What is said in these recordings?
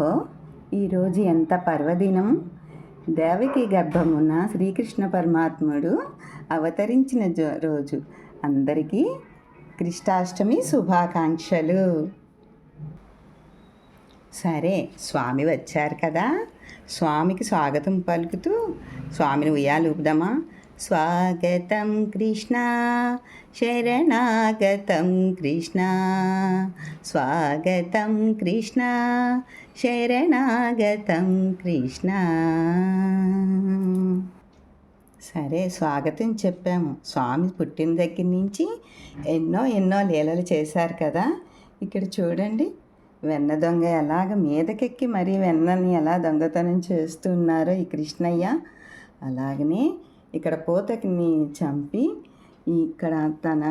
ఓహో ఈరోజు ఎంత పర్వదినం? దేవకి గర్భమున శ్రీకృష్ణ పరమాత్ముడు అవతరించిన రోజు. అందరికీ కృష్ణాష్టమి శుభాకాంక్షలు. సరే స్వామి వచ్చారు కదా. స్వామికి స్వాగతం పలుకుతూ స్వామిని ఉయ్యాలు ఊపుదామా? స్వాగతం కృష్ణ శరణాగతం కృష్ణ. స్వాగతం కృష్ణ శరణాగతం కృష్ణ. సరే స్వాగతం చెప్పాము. స్వామి పుట్టిన దగ్గర నుంచి ఎన్నో ఎన్నో లీలలు చేశారు కదా. ఇక్కడ చూడండి వెన్న దొంగ ఎలాగ మీదకెక్కి మరీ వెన్నని ఎలా దొంగతనం చేస్తున్నారో ఈ కృష్ణయ్య. అలాగనే ఇక్కడ పోతకిని చంపి ఇక్కడ తన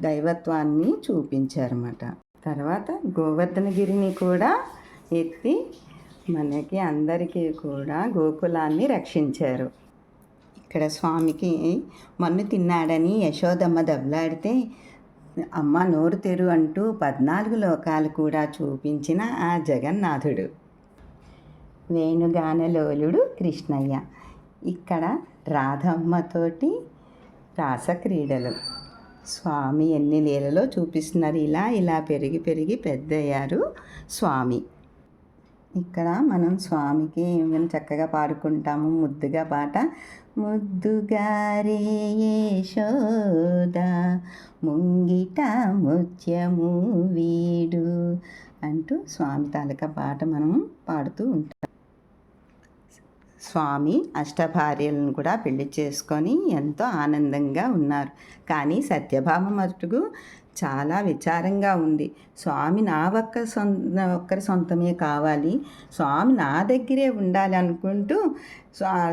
దైవత్వాన్ని చూపించారన్నమాట. తర్వాత గోవర్ధనగిరిని కూడా ఎత్తి మనకి అందరికీ కూడా గోకులాన్ని రక్షించారు. ఇక్కడ స్వామికి మన్ను తిన్నాడని యశోదమ్మ దెబ్బలాడితే అమ్మ నోరు తెరు అంటూ పద్నాలుగు లోకాలు కూడా చూపించిన ఆ జగన్నాథుడు. వేణుగానలోలుడు కృష్ణయ్య. ఇక్కడ రాధమ్మతోటి రాసక్రీడలు. స్వామి ఎన్ని లీలలో చూపిస్తున్నారు? ఇలా ఇలా పెరిగి పెరిగి పెద్దయ్యారు స్వామి. ఇక్కడ మనం స్వామికి మనం చక్కగా పాడుకుంటాము? ముద్దుగా పాట ముద్దుగారే యశోద ముంగిట ముత్యము వీడు అంటూ స్వామి తాలూకా పాట మనం పాడుతూ ఉంటాం. స్వామి అష్టభార్యలను కూడా పెళ్ళి చేసుకొని ఎంతో ఆనందంగా ఉన్నారు. కానీ సత్యభామ మటుకు చాలా విచారంగా ఉంది. స్వామి నా ఒక్క సొంత ఒక్కరి సొంతమే కావాలి. స్వామి నా దగ్గరే ఉండాలి అనుకుంటూ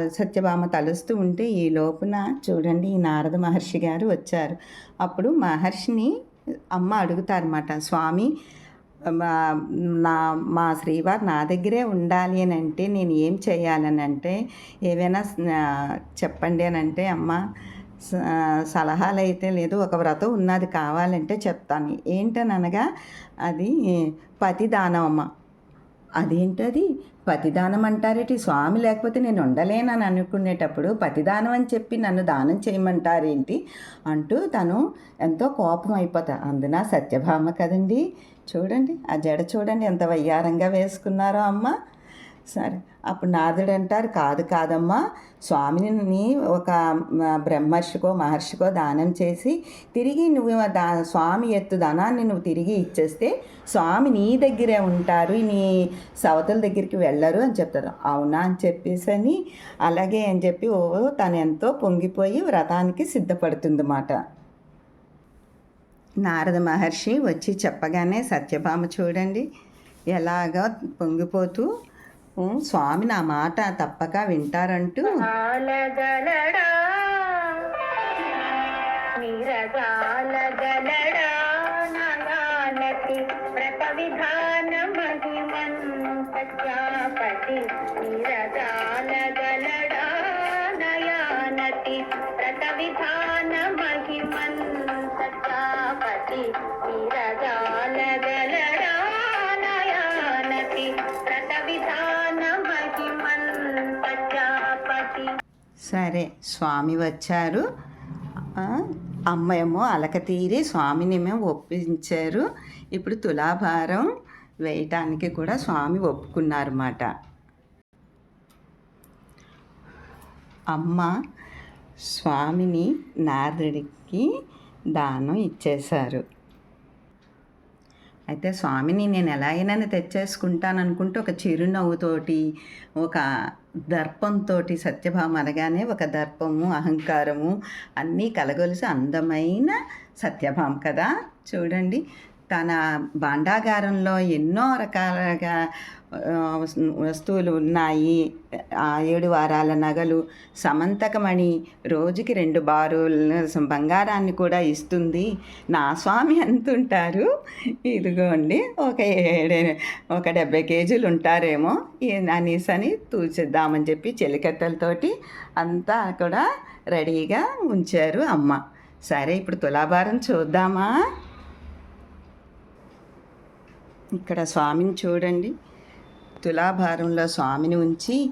సత్యభామ తలుస్తూ ఉంటే ఈ లోపున చూడండి ఈ నారద మహర్షి గారు వచ్చారు. అప్పుడు మహర్షిని అమ్మ అడుగుతారన్నమాట స్వామి నా మా శ్రీవారు నా దగ్గరే ఉండాలి అని అంటే నేను ఏం చేయాలని అంటే ఏవైనా చెప్పండి అని అంటే అమ్మ స- సలహాలు అయితే లేదు ఒక వ్రతం ఉన్నది కావాలంటే చెప్తాను. ఏంటనగా అది పతిదానం అమ్మ. అదేంటది? పతిదానం అంటారేటి? స్వామి లేకపోతే నేను ఉండలేనని అనుకునేటప్పుడు పతిదానం అని చెప్పి నన్ను దానం చేయమంటారేంటి? అంటూ తను ఎంతో కోపం అయిపోతా. అందున సత్యభామ కదండి? చూడండి ఆ జడ చూడండి ఎంత వయ్యారంగా వేసుకున్నారో అమ్మ. సరే. అప్పుడు నాదుడు అంటారు కాదు కాదమ్మా స్వామిని ఒక బ్రహ్మర్షికో మహర్షికో దానం చేసి తిరిగి నువ్వు దా స్వామి ఎత్తు ధనాన్ని నువ్వు తిరిగి ఇచ్చేస్తే స్వామి నీ దగ్గరే ఉంటారు నీ సవతల దగ్గరికి వెళ్ళరు అని చెప్తారు. అవునా అని చెప్పేసి అని అలాగే అని చెప్పి ఓ తను ఎంతో పొంగిపోయి వ్రతానికి సిద్ధపడుతుందన్నమాట. నారద మహర్షి వచ్చి చెప్పగానే సత్యభామ చూడండి ఎలాగో పొంగిపోతూ స్వామి నా మాట తప్పక వింటారంటూ. ఆలగలడా విధాన మహిమన్ సత్యాపతి సరే స్వామి వచ్చారు. అమ్మేమో అలకతీరి స్వామినేమో ఒప్పించారు. ఇప్పుడు తులాభారం వేయటానికి కూడా స్వామి ఒప్పుకున్నారన్నమాట. అమ్మ స్వామిని నారదుడికి దానం ఇచ్చేశారు. అయితే స్వామిని నేను ఎలా తెచ్చేసుకుంటాను అనుకుంటూ ఒక చిరునవ్వుతోటి ఒక దర్పంతో సత్యభామ అనగానే ఒక దర్పము అహంకారము అన్నీ కలగొలిసి అందమైన సత్యభామ కదా. చూడండి. తన భాండాగారంలో ఎన్నో రకాలుగా వస్తువులు ఉన్నాయి. ఆ ఏడు వారాల నగలు సమంతకమణి రోజుకి రెండు బారుల బంగారాన్ని కూడా ఇస్తుంది. నా స్వామి ఎంత ఉంటారు ఇదిగోండి ఒక ఏడు ఒక డెబ్బై కేజీలు ఉంటారేమో ఈ అనేసి అని తూచిద్దామని చెప్పి చెలికత్తలతోటి అంతా కూడా రెడీగా ఉంచారు అమ్మ. సరే ఇప్పుడు తులాభారం చూద్దామా? ఇక్కడ స్వామిని చూడండి. తులాభారంలో స్వామిని ఉంచి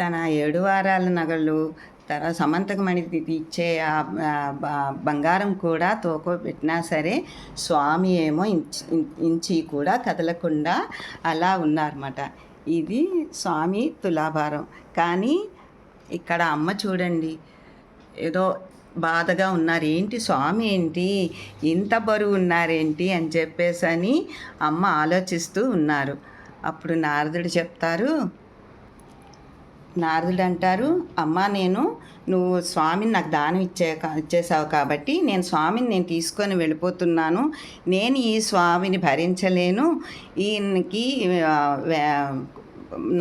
తన ఏడు వారాల నగలు తన సమంతకమణి ఇచ్చే ఆ బంగారం కూడా తోకో పెట్టినా సరే స్వామి ఏమో ఇంచి ఇంచి కూడా కదలకుండా అలా ఉన్నారన్నమాట. ఇది స్వామి తులాభారం. కానీ ఇక్కడ అమ్మ చూడండి. ఏదో బాధగా ఉన్నారు. ఏంటి స్వామి ఏంటి? ఇంత బరువు ఉన్నారేంటి? అని చెప్పేసి అని అమ్మ ఆలోచిస్తూ ఉన్నారు. అప్పుడు నారదుడు చెప్తారు నారదుడు అంటారు అమ్మ నేను నువ్వు స్వామిని నాకు దానం ఇచ్చే ఇచ్చేసావు కాబట్టి నేను స్వామిని నేను తీసుకొని వెళ్ళిపోతున్నాను. నేను ఈ స్వామిని భరించలేను. ఈయనకి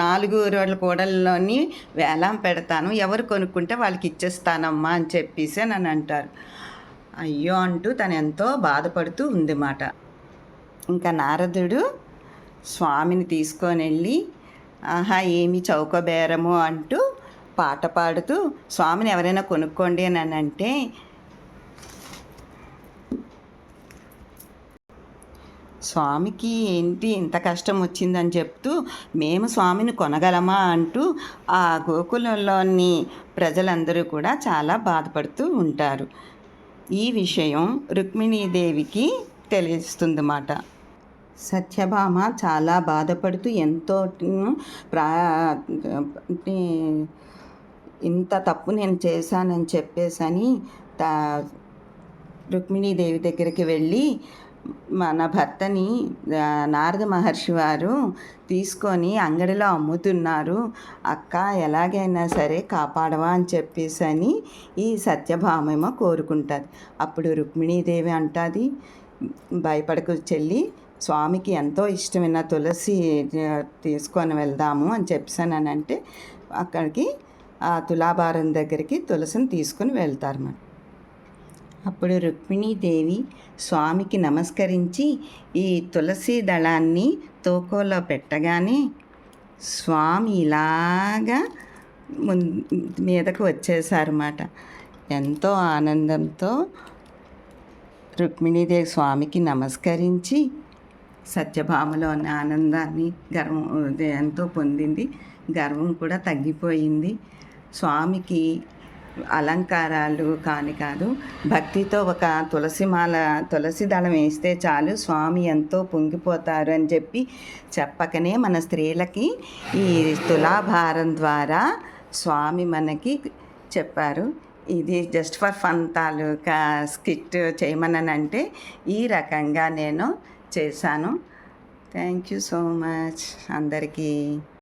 నాలుగు రోజుల కూడల్లోని వేలం పెడతాను. ఎవరు కొనుక్కుంటే వాళ్ళకి ఇచ్చేస్తానమ్మా అని చెప్పేసి నన్ను అంటారు. అయ్యో అంటూ తను ఎంతో బాధపడుతూ ఉంది మాట ఇంకా నారదుడు స్వామిని తీసుకొని వెళ్ళి ఆహా ఏమి చౌకబేరము అంటూ పాట పాడుతూ స్వామిని ఎవరైనా కొనుక్కోండి అని అంటే స్వామికి ఏంటి ఇంత కష్టం వచ్చిందని చెప్తూ మేము స్వామిని కొనగలమా? అంటూ ఆ గోకులంలోని ప్రజలందరూ కూడా చాలా బాధపడుతూ ఉంటారు. ఈ విషయం రుక్మిణీదేవికి తెలుస్తుందన్నమాట. సత్యభామ చాలా బాధపడుతూ ఎంతో ప్రా ఇంత తప్పు నేను చేశానని చెప్పేసని తా రుక్మిణీదేవి దగ్గరికి వెళ్ళి మన భర్తని నారద మహర్షి వారు తీసుకొని అంగడిలో అమ్ముతున్నారు. అక్క ఎలాగైనా సరే కాపాడవా అని చెప్పేసి అని ఈ సత్యభామేమో కోరుకుంటుంది. అప్పుడు రుక్మిణీదేవి అంటుంది భయపడకు చెల్లి స్వామికి ఎంతో ఇష్టమైన తులసి తీసుకొని వెళ్దాము అని చెప్పానంటే అక్కడికి ఆ తులాభారం దగ్గరికి తులసిని తీసుకొని వెళ్తారు అప్పుడు రుక్మిణీదేవి స్వామికి నమస్కరించి ఈ తులసి దళాన్ని తోకోలో పెట్టగానే స్వామి ఇలాగా మీదకు వచ్చేసారన్నమాట ఎంతో ఆనందంతో రుక్మిణీదేవి స్వామికి నమస్కరించి సత్యభామలోని ఆనందాన్ని గర్వం ఎంతో పొందింది. గర్వం కూడా తగ్గిపోయింది. స్వామికి అలంకారాలు కాని కాదు. భక్తితో ఒక తులసిమాల తులసి దళం వేస్తే చాలు. స్వామి ఎంతో పొంగిపోతారు అని చెప్పి చెప్పకనే మన స్త్రీలకి ఈ తులాభారం ద్వారా స్వామి మనకి చెప్పారు. ఇది జస్ట్ ఫర్ ఫన్ తాలూకా స్కిట్ చేయమనంటే ఈ రకంగా నేను చేశాను. థ్యాంక్ యూ సో మచ్ అందరికీ.